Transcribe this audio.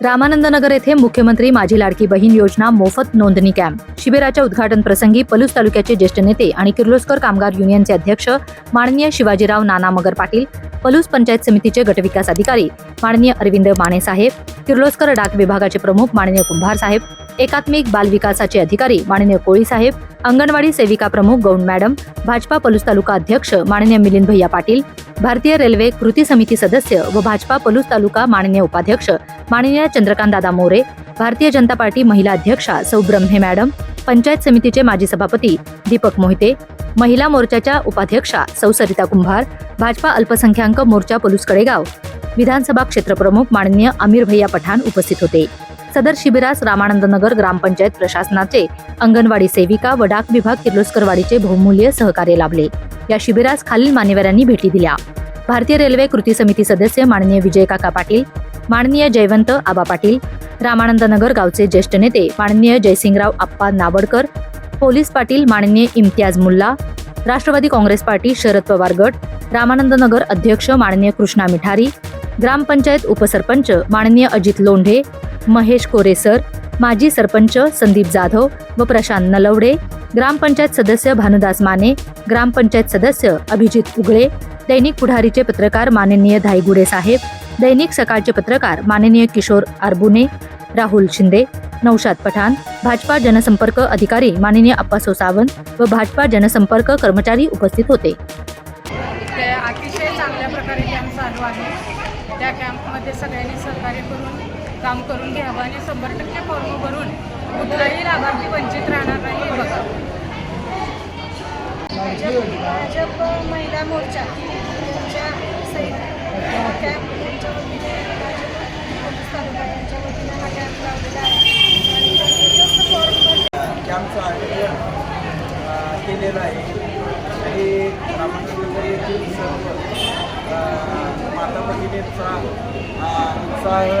रामानंदनगर येथे मुख्यमंत्री माझी लाडकी बहीण योजना मोफत नोंदणी कॅम्प. शिबिराच्या उद्घाटन प्रसंगी पलूस तालुक्याचे ज्येष्ठ नेते आणि किर्लोस्कर कामगार युनियनचे अध्यक्ष माननीय शिवाजीराव नाना मगर पाटील पलूस पंचायत समितीचे गटविकास अधिकारी माननीय अरविंद माने साहेब किर्लोस्कर डाक विभागाचे प्रमुख माननीय कुंभार साहेब एकात्मिक बालविकासाचे अधिकारी माननीय कोळी साहेब अंगणवाडी सेविका प्रमुख गौंड मॅडम भाजपा पलूस तालुका अध्यक्ष माननीय मिलिंद भैया पाटील भारतीय रेल्वे कृती समिती सदस्य व भाजपा पलूस तालुका माननीय उपाध्यक्ष माननीय चंद्रकांतदादा मोरे भारतीय जनता पार्टी महिला अध्यक्षा सौ ब्रह्मे मॅडम पंचायत समितीचे माजी सभापती दीपक मोहिते महिला मोर्चाच्या उपाध्यक्षा सौ सरिता कुंभार भाजपा अल्पसंख्याक मोर्चा पलूस कडेगाव विधानसभा क्षेत्रप्रमुख माननीय अमीर भैया पठाण उपस्थित होते. सदर शिबिरास रामानंदनगर ग्रामपंचायत प्रशासनाचे अंगणवाडी सेविका व डाक विभाग किर्लोस्करवाडीचे बहुमूल्य सहकार्य लाभले. या शिबिरास खालील मान्यवरांनी भेटी दिल्या. भारतीय रेल्वे कृती समिती सदस्य माननीय विजय काका पाटील माननीय जयवंत आबा पाटील रामानंदनगर गावचे ज्येष्ठ नेते माननीय जयसिंगराव आप्पा नावडकर पोलीस पाटील माननीय इम्तियाज मुल्ला राष्ट्रवादी काँग्रेस पार्टी शरद पवार गट रामानंदनगर अध्यक्ष माननीय कृष्णा मिठारी ग्रामपंचायत उपसरपंच माननीय अजित लोंढे महेश कोरेसर माजी सरपंच संदीप जाधव व प्रशांत नलवडे ग्रामपंचायत सदस्य भानुदास माने ग्रामपंचायत सदस्य अभिजित उगळे दैनिक पुढारीचे पत्रकार माननीय धाईगुडे साहेब दैनिक सकाळचे पत्रकार माननीय किशोर आरबुने राहुल शिंदे नौशाद पठाण भाजपा जनसंपर्क अधिकारी माननीय अप्पासो सावंत व भाजपा जनसंपर्क कर्मचारी उपस्थित होते. ते अतिशय चांगल्या प्रकारे कॅम्प चालू आहे. त्या कॅम्पमध्ये सगळ्यांनी सहकार्य करून काम करून घ्यावं आणि शंभर टक्के फॉर्म भरून कुठलाही लाभार्थी वंचित राहणार नाही हे बघा. भाजप महिला मोर्चा. यांच्या सहित कॅम्प वतीने पोलीस तालुका यांच्या वतीने हा कॅम्प लावलेला आहे जास्त फॉर्म कॅम्पचं आयोजन केलेलं आहे. आणि येथील सर्व. माता भगिनींचा उत्साह